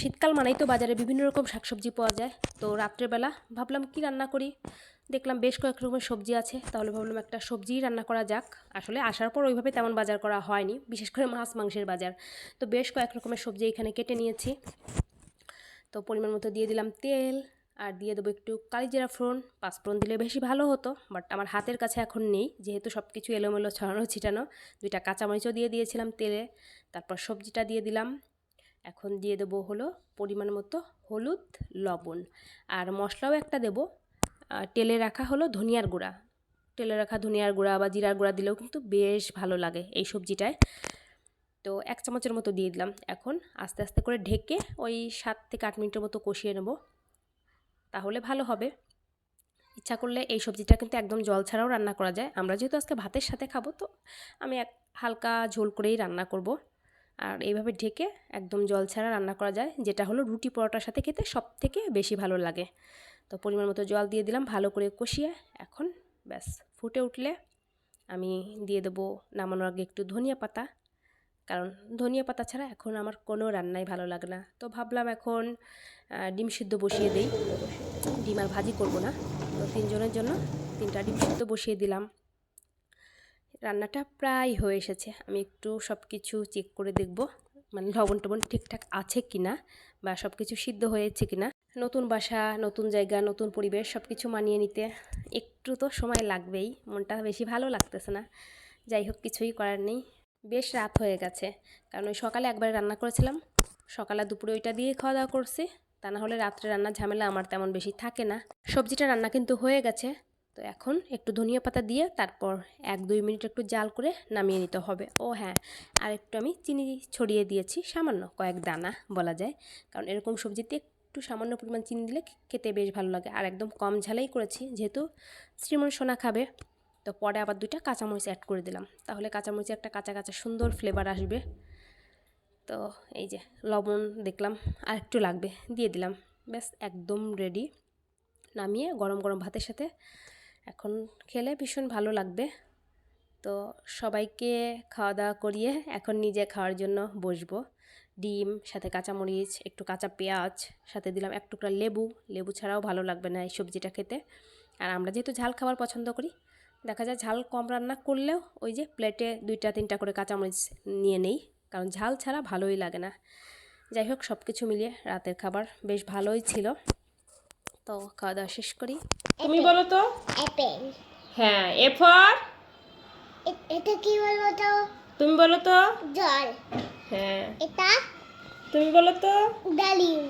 শীতকাল মানেই তো বাজারে বিভিন্ন রকম শাকসবজি পাওয়া যায়। তো রাত্রেবেলা ভাবলাম কি রান্না করি? দেখলাম বেশ কয়েক রকমের সবজি আছে, তাহলে ভাবলাম একটা সবজিই রান্না করা যাক। আসলে আসার পর ওইভাবে তেমন বাজার করা হয়নি, বিশেষ করে মাছ মাংসের বাজার। তো বেশ কয়েক রকমের সবজি এখানে কেটে নিয়েছি। তো পরিমাণ মতো দিয়ে দিলাম তেল, আর দিয়ে দেবো একটু কালিজিরা ফোড়ন। পাঁচফোড়ন দিলে বেশি ভালো হতো, বাট আমার হাতের কাছে এখন নেই, যেহেতু সব কিছু এলোমেলো ছড়ানো ছিটানো, দুইটা কাঁচামরিচও দিয়ে দিয়েছিলাম তেলে। তারপর সবজিটা দিয়ে দিলাম। এখন দিয়ে দেবো হলো পরিমাণ মতো হলুদ, লবণ। আর মশলাও একটা দেবো। তেলে রাখা হলো ধনিয়ার গুঁড়া। তেলে রাখা ধনিয়ার গুঁড়া বা জিরার গুঁড়া দিলেও কিন্তু বেশ ভালো লাগে এই সবজিটায়। তো এক চামচের মতো দিয়ে দিলাম। এখন আস্তে আস্তে করে ঢেকে ওই সাত থেকে আট মিনিটের মতো কষিয়ে নেব। তাহলে ভালো হবে। ইচ্ছা করলে এই সবজিটা কিন্তু একদম জল ছাড়াও রান্না করা যায়। আমরা যেহেতু আজকে ভাতের সাথে খাব, তো আমি এক হালকা ঝোল করেই রান্না করব। আর এইভাবে ঢেকে একদম জল ছাড়া রান্না করা যায়, যেটা হলো রুটি পরোটার সাথে খেতে সব থেকে বেশি ভালো লাগে। তো পরিমাণ মতো জল দিয়ে দিলাম, ভালো করে কষিয়ে এখন ব্যাস, ফুটে উঠলে আমি দিয়ে দেবো নামানোর আগে একটু ধনিয়া পাতা। কারণ ধনিয়া পাতা ছাড়া এখন আমার কোনো রান্নাই ভালো লাগে না। তো ভাবলাম এখন ডিম সিদ্ধ বসিয়ে দেই। ডিম আর ভাজি করব না। তো তিনজনের জন্য তিনটা ডিম সিদ্ধ বসিয়ে দিলাম। রান্নাটা প্রায় হয়ে এসেছে। আমি একটু সব কিছু চেক করে দেখব মানে লবণ টবণ ঠিকঠাক আছে কি না বা সব কিছু সিদ্ধ হয়েছে কি না নতুন বাসা, নতুন জায়গা, নতুন পরিবেশ সব কিছু মানিয়ে নিতে একটু তো সময় লাগবেই, মনটা বেশি ভালো লাগতেছে না। যাই হোক, কিছুই করার নেই। বেশ রাত হয়ে গেছে, কারণ ওই সকালে একবার রান্না করেছিলাম। সকালে দুপুরে ওইটা দিয়ে খাওয়া দাওয়া করছি, তা না হলে রাত্রে রান্নার ঝামেলা আমার তেমন বেশি থাকে না। সবজিটা রান্না কিন্তু হয়ে গেছে তো এখন একটু ধনিয়া পাতা দিয়ে তারপর এক দুই মিনিট একটু জাল করে নামিয়ে নিতে হবে। ও হ্যাঁ আর একটু আমি চিনি ছড়িয়ে দিয়েছি, সামান্য কয়েক দানা বলা যায়। কারণ এরকম সবজিতে একটু সামান্য পরিমাণ চিনি দিলে খেতে বেশ ভালো লাগে। আর একদম কম ঝালেই করেছি, যেহেতু শ্রীমন সোনা খাবে। তো পরে আবার দুইটা কাঁচামরিচ অ্যাড করে দিলাম। তাহলে কাঁচামরিচে একটা কাঁচা কাঁচা সুন্দর ফ্লেভার আসবে। তো এই যে লবণ দেখলাম, আর একটু লাগবে, দিয়ে দিলাম। ব্যাস, একদম রেডি নামিয়ে গরম গরম ভাতের সাথে এখন খেলে ভীষণ ভালো লাগবে। তো সবাইকে খাওয়া দাওয়া করিয়ে এখন নিজে খাওয়ার জন্য বসবো। ডিম, সাথে কাঁচামরিচ, একটু কাঁচা পেঁয়াজ, সাথে দিলাম এক টুকরা লেবু। লেবু ছাড়াও ভালো লাগবে না এই সবজিটা খেতে। আর আমরা যেহেতু ঝাল খাবার পছন্দ করি, দেখা যায় ঝাল কম রান্না করলেও ওই যে প্লেটে দুইটা, তিনটা করে কাঁচামরিচ নিয়ে নেই। কারণ ঝাল ছাড়া ভালোই লাগে না। যাই হোক সব কিছু মিলিয়ে রাতের খাবার বেশ ভালোই ছিল। তো খাওয়া দাওয়া শেষ করি। তুমি বলো তো। অ্যাপেল হ্যাঁ এ ফর এটা কি বলব তো? তুমি বলো তো। জল। হ্যাঁ। এটা তুমি বলো তো। ডালিম।